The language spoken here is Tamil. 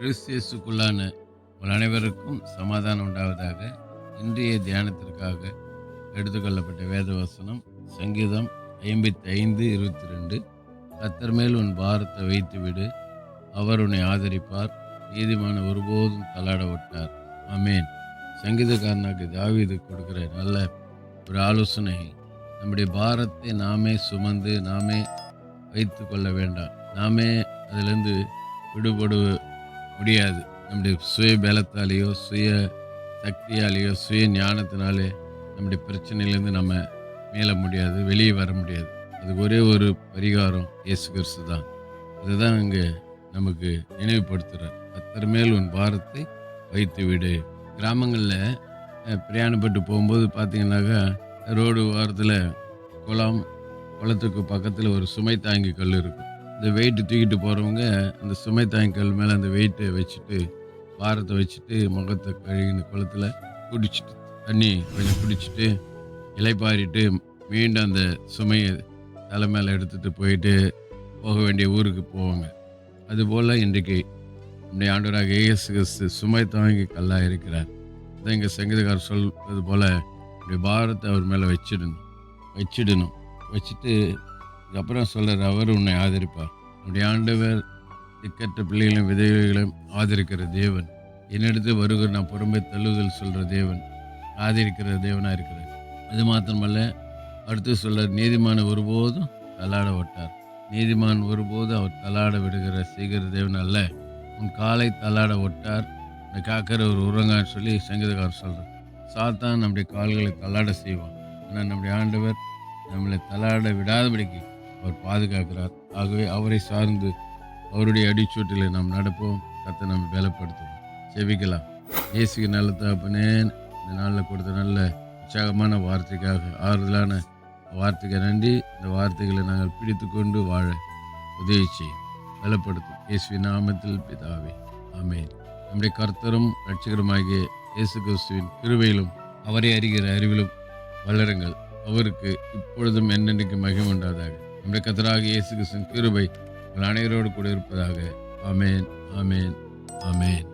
கிறிஸ்தியஸுக்குள்ளான உங்கள் அனைவருக்கும் சமாதானம் உண்டாவதாக இன்றைய தியானத்திற்காக எடுத்துக்கொள்ளப்பட்ட வேத வசனம் சங்கீதம் ஐம்பத்தி ஐந்து இருபத்தி ரெண்டு கத்தர் மேல் உன் பாரத்தை வைத்துவிடு. அவர் உன்னை ஆதரிப்பார். நீதிமான ஒருபோதும் தள்ளாட விட்டார். அமேன் சங்கீதக்காரனாக்கு தாவிது கொடுக்கிற நல்ல ஒரு ஆலோசனை நம்முடைய பாரத்தை நாமே சுமந்து நாமே வைத்து கொள்ள வேண்டாம். நாமே அதிலிருந்து விடுபட முடியாது. நம்முடைய சுய பலத்தாலேயோ சுய சக்தியாலேயோ சுய ஞானத்தினாலே நம்முடைய பிரச்சனையிலேருந்து நம்ம மீள முடியாது வெளியே வர முடியாது. அதுக்கு ஒரே ஒரு பரிகாரம் இயேசு கிறிஸ்து தான். அதுதான் இங்கே நமக்கு நினைவுபடுத்துகிறார் கத்தர் மேல் உன் பாரத்தை வைத்து விடு. கிராமங்களில் பிரயாணப்பட்டு போகும்போது பார்த்தீங்கன்னாக்கா ரோடு ஓரத்தில் குளம் குளத்துக்கு பக்கத்தில் ஒரு சுமை தாங்கி கல் இருக்கும். இந்த வெயிட்டு தூக்கிட்டு போகிறவங்க அந்த சுமை தாங்கி கல் மேலே அந்த வெயிட்டை வச்சுட்டு பாரத்தை வச்சுட்டு முகத்தை கழுகின குளத்தில் குடிச்சிட்டு தண்ணி கொஞ்சம் குடிச்சிட்டு இலைப்பாரிட்டு மீண்டும் அந்த சுமையை தலை மேலே எடுத்துகிட்டு போயிட்டு போக வேண்டிய ஊருக்கு போவாங்க. அதுபோல் இன்றைக்கு நம்முடைய ஆண்டவராக ஏஎஸ் கிறிஸ்து சுமை தாங்கி கல்லாக இருக்கிறார். அதான் இங்கே சங்கீதக்காரர் சொல்வது போல் இப்படி பாரத்தை அவர் மேலே வச்சிடணும். வச்சிடணும். வச்சுட்டு அதுக்கப்புறம் சொல்கிறார் அவர் உன்னை ஆதரிப்பார். நம்முடைய ஆண்டவர் திக்கற்ற பிள்ளைகளையும் விதவைகளையும் ஆதரிக்கிற தேவன். என்னிடத்து வருகிற நான் பொறுமை தள்ளுதல் சொல்கிற தேவன். ஆதரிக்கிற தேவனாக இருக்கிறார். அது மாத்திரமல்ல அடுத்து சொல்கிறார் நீதிமான ஒருபோதும் தள்ளாட விட்டார் நீதிமான் ஒருபோதும் அவர் தள்ளாட விடுகிற செய்கிற தேவன் அல்ல. உன் காலை தள்ளாட ஒட்டார். உன்னை காக்கிற ஒரு உறங்கான்னு சொல்லி சங்கீதக்காரர் சொல்கிறார் சாத்தான் நம்முடைய கால்களை தள்ளாட செய்வான். ஆனால் நம்முடைய ஆண்டவர் நம்மளை தலாட விடாதபடிக்கு அவர் பாதுகாக்கிறார். ஆகவே அவரை சார்ந்து அவருடைய அடிச்சூட்டில் நாம் நடப்போம். கத்தை நாம் வேலைப்படுத்துவோம் செவிக்கலாம் இயேசுக்கு நல்ல தகப்பனே இந்த நாளில் கொடுத்த நல்ல உற்சாகமான வார்த்தைக்காக ஆறுதலான வார்த்தைக்கு நன்றி. இந்த வார்த்தைகளை நாங்கள் பிடித்து கொண்டு வாழ உதவி செய்யும். பலப்படுத்தும். இயேசுவின் நாமத்தில் பிதாவே. ஆமென். நம்முடைய கர்த்தரும் ரட்சகருமாகிய இயேசு கிறிஸ்துவின் கிருவையிலும் அவரை அறிகிற அறிவிலும் வளருங்கள். அவருக்கு இப்பொழுதும் என்னென்னைக்கு மகிமை நம்முடைய கத்தராக இயேசு கிருஷ்ணன் கிருபை உங்கள் அனைவரோடு கூட இருப்பதாக. ஆமென் ஆமென் ஆமென்.